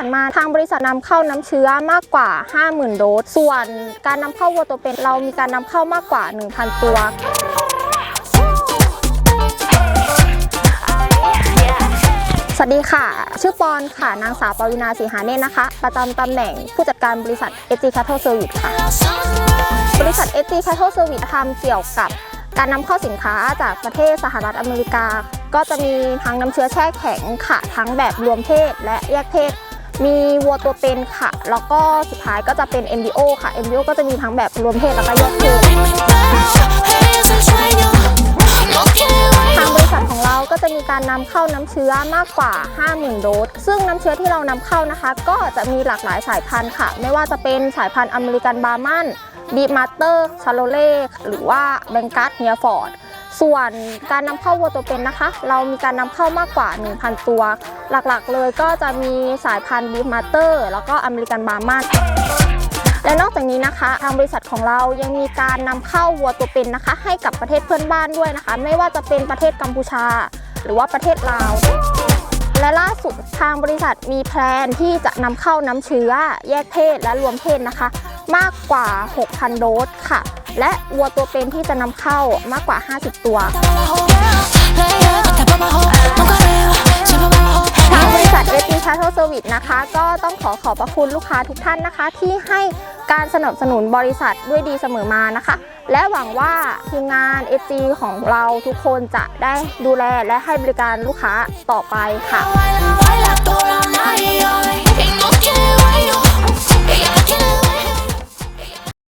านมาทางบริษัทนำเข้าน้ำเชื้อมากกว่า 50,000 โดส ส่วนการนำเข้าวัวตัวเป็นเรามีการนำเข้ามากกว่า 1,000 ตัวสวัสดีค่ะ ชื่อปอนค่ะ นางสาวปวินาสีหาเนตนะคะ ประจำตำแหน่งผู้จัดการบริษัท SG Cattle Service ค่ะ บริษัท SG Cattle Service ทำเกี่ยวกับการนำเข้าสินค้าจากประเทศสหรัฐอเมริกา ก็จะมีทั้งน้ำเชื้อแช่แข็งค่ะ ทั้งแบบรวมเพศและแยกเพศ มีวัวตัวเป็นค่ะ แล้วก็สุดท้ายก็จะเป็น MBO ค่ะ MBO ก็จะมีทั้งแบบรวมเพศแล้วก็แยกเพศทางบริษัทของเราก็จะมีการนำเข้าน้ำเชื้อมากกว่า 50,000 โดส ซึ่งน้ำเชื้อที่เรานำเข้านะคะ ก็จะมีหลากหลายสายพันธุ์ค่ะ ไม่ว่าจะเป็นสายพันธุ์อเมริกันบาร์มันบีมาสเตอร์ชาโลเล่หรือว่าแบงกัสเฮียฟอร์ด ส่วนการนำเข้าวัวตัวเป็นนะคะ เรามีการนำเข้ามากกว่า 1,000 ตัว หลักๆ เลยก็จะมีสายพันธุ์บีมาเตอร์ แล้วก็อเมริกันบาร์มันและนอกจากนี้นะคะทางบริษัทของเรายังมีการนำเข้าวัวตัวเป็นนะคะ ให้กับประเทศเพื่อนบ้านด้วยนะคะ ไม่ว่าจะเป็นประเทศกัมพูชา หรือว่าประเทศลาวและล่าสุดทางบริษัทมีแพลนที่จะนำเข้าน้ำเชื้อ แยกเพศและรวมเพศนะคะ มากกว่า 6,000 โดสค่ะ และวัวตัวเป็นที่จะนำเข้ามากกว่า 50 ตัวทางบริษัท ST Cattle Service นะคะ ก็ต้องขอขอบพระคุณลูกค้าทุกท่านนะคะ ที่ให้การสนับสนุนบริษัทด้วยดีเสมอมานะคะ และหวังว่าทีมงาน ST ของเราทุกคนจะได้ดูแลและให้บริการลูกค้าต่อไปค่ะ